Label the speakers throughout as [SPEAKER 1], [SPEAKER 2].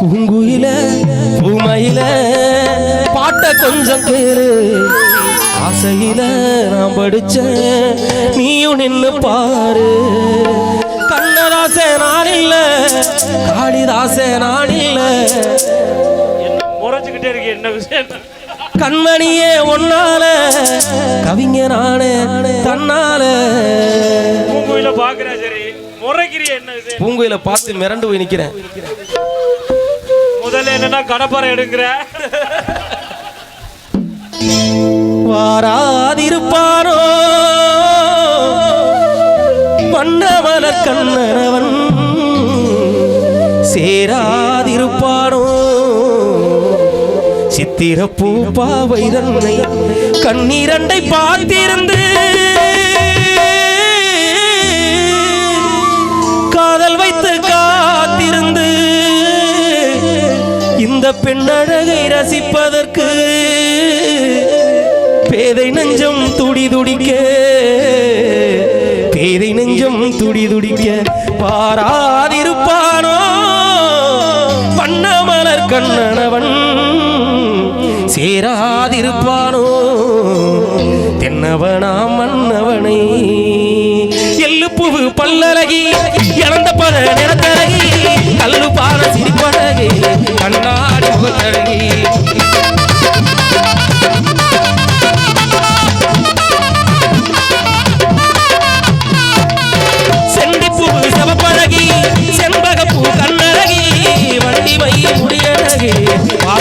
[SPEAKER 1] பூங்குயில பூமையில பாட்ட கொஞ்சம் கேளு. ஆசையில நான் படிச்ச நீயும் நின்னு பாரு. கண்ணதாச நான் இல்ல காளிதாச நான் இல்ல.
[SPEAKER 2] என்ன முறைச்சுக்கிட்டே இருக்கு என்ன விஷயம்?
[SPEAKER 1] கண்மணியே ஒன்னால கவிஞ நானே தன்னால.
[SPEAKER 2] பூங்குயில பாக்குறா சரி. முறைக்கிறிய என்ன
[SPEAKER 1] பூங்குயில பார்த்து மிரண்டு போய் நிக்கிறேன்.
[SPEAKER 2] முதல்ல என்னன்னா கடப்பாறை எடுக்கிற.
[SPEAKER 1] வாராதிருப்பாரோ வண்ணமல கண்ணனவன் சேராதிருப்பாரோ சித்திரப்பூ பாவை தன்னை கண்ணீரண்டை பார்த்திருந்து பெண்ணழகை ரசிப்பதற்கு பேதை நெஞ்சம் துடி துடிக்க பேதை நெஞ்சம் துடி துடிக்க பாராதிருப்பானோ? வண்ணமலர் கண்ணனவன் சேராதிருப்பானோ? தென்னவனாம்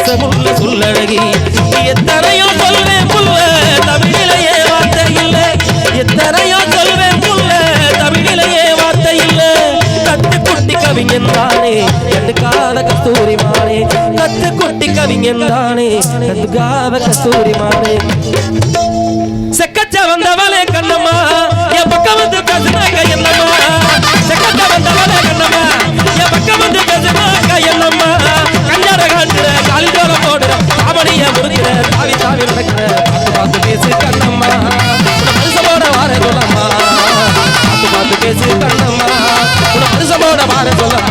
[SPEAKER 1] வாசமுள்ள சொல்லழகி எத்தனையோ சொல்வேன் புல்ல தமிழிலேயே வார்த்தை இல்லை. எத்தனையோ சொல்வேன் புல்ல தமிழிலேயே வார்த்தை இல்லை. கத்து குட்டி கவிஞன் தானே கண்டுக்காத கஸ்தூரி மானே. கத்து குட்டி கவிஞன் தானே கண்டுக்காத கஸ்தூரி மானே. செக்கச்ச வந்தவன் பாட பாட சொல்ல